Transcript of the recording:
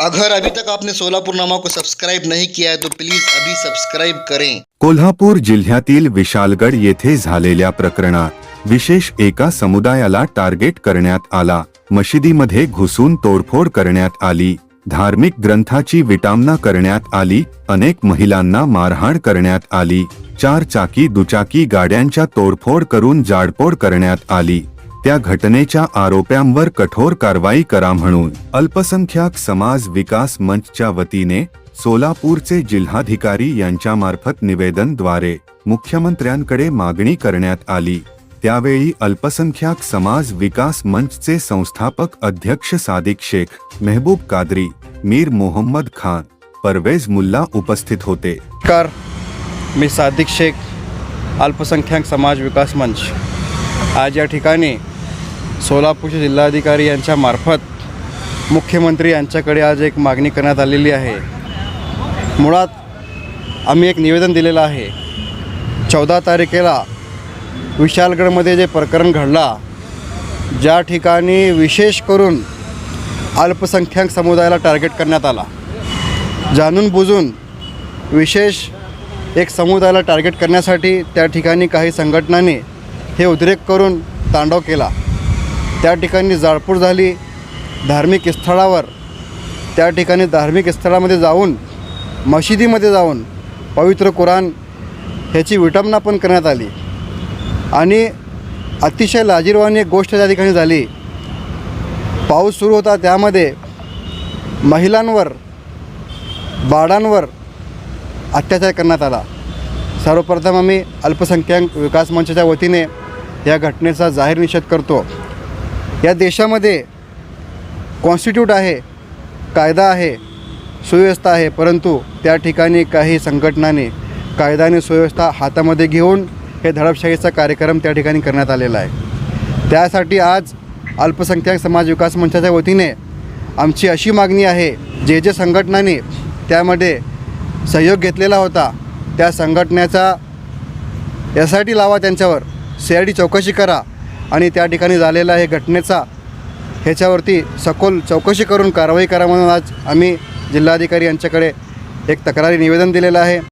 अगर अभी तक आपने सोलापूर नामा को सब्सक्राइब नहीं किया है तो प्लीज अभी सबस्क्राइब करें। कोल्हापूर जिल्ह्यातील विशालगड येथे झालेल्या प्रकरणात विशेष एका समुदायाला टार्गेट करण्यात आला. मशिदीमध्ये घुसून तोडफोड करण्यात आली. धार्मिक ग्रंथाची विटामना करण्यात आली. अनेक महिलांना मारहाण करण्यात आली. चार चाकी दुचाकी गाड्यांच्या तोडफोड करून जाडपोड करण्यात आली. त्या घटनेच्या आरोप्यांवर कठोर कारवाई करा म्हणून अल्पसंख्याक समाज विकास मंचच्या वतीने सोलापूरचे जिल्हाधिकारी यांच्या मार्फत निवेदनद्वारे मुख्यमंत्र्यांकडे मागणी करण्यात आली. त्यावेळी अल्पसंख्याक समाज विकास मंचचे संस्थापक अध्यक्ष सादिक शेख मेहबूब कादरी मीर मोहम्मद खान परवेज मुल्ला उपस्थित होते. नमस्कार मी सादिक शेख अल्पसंख्याक समाज विकास मंच. आज या ठिकाणी सोलापूरचे जिल्हाधिकारी यांच्या मार्फत मुख्यमंत्री यांच्याकडे आज एक मागणी करण्यात आलेली आहे. मुळात आम्ही एक निवेदन दिलेलं आहे. चौदा तारखेला विशालगडमध्ये जे प्रकरण घडला ज्या ठिकाणी विशेष करून अल्पसंख्याक समुदायाला टार्गेट करण्यात आला. जाणून बुजून विशेष एक समुदायाला टार्गेट करण्यासाठी त्या ठिकाणी काही संघटनांनी हे उद्रेक करून तांडव केला. त्या ठिकाणी जाळपूर झाली. धार्मिक स्थळावर त्या ठिकाणी धार्मिक स्थळामध्ये जाऊन मशिदीमध्ये जाऊन पवित्र कुराण ह्याची विटंबना पण करण्यात आली. आणि अतिशय लाजीरवाणी एक गोष्ट त्या ठिकाणी झाली. पाऊस सुरू होता त्यामध्ये महिलांवर बाळांवर अत्याचार करण्यात आला. सर्वप्रथम आम्ही अल्पसंख्याक विकास मंचाच्या वतीने या घटनेचा जाहीर निषेध करतो. या देशामध्ये कॉन्स्टिट्यूट आहे कायदा आहे सुव्यवस्था आहे परंतु त्या ठिकाणी काही संघटनांनी कायदा आणि सुव्यवस्था हातामध्ये घेऊन हे धडपशाहीचा कार्यक्रम त्या ठिकाणी करण्यात आलेला आहे. त्यासाठी आज अल्पसंख्याक समाज विकास मंचाच्या वतीने आमची अशी मागणी आहे जे जे संघटनांनी त्यामध्ये सहयोग घेतलेला होता त्या संघटनेचा एस आय टी लावा त्यांच्यावर. सी आय डी चौकशी करा आणि त्या ठिकाणी झालेला हे घटनेचा ह्याच्यावरती सखोल चौकशी करून कारवाई करा म्हणून आज आम्ही जिल्हाधिकारी यांच्याकडे एक तक्रारी निवेदन दिलेलं आहे.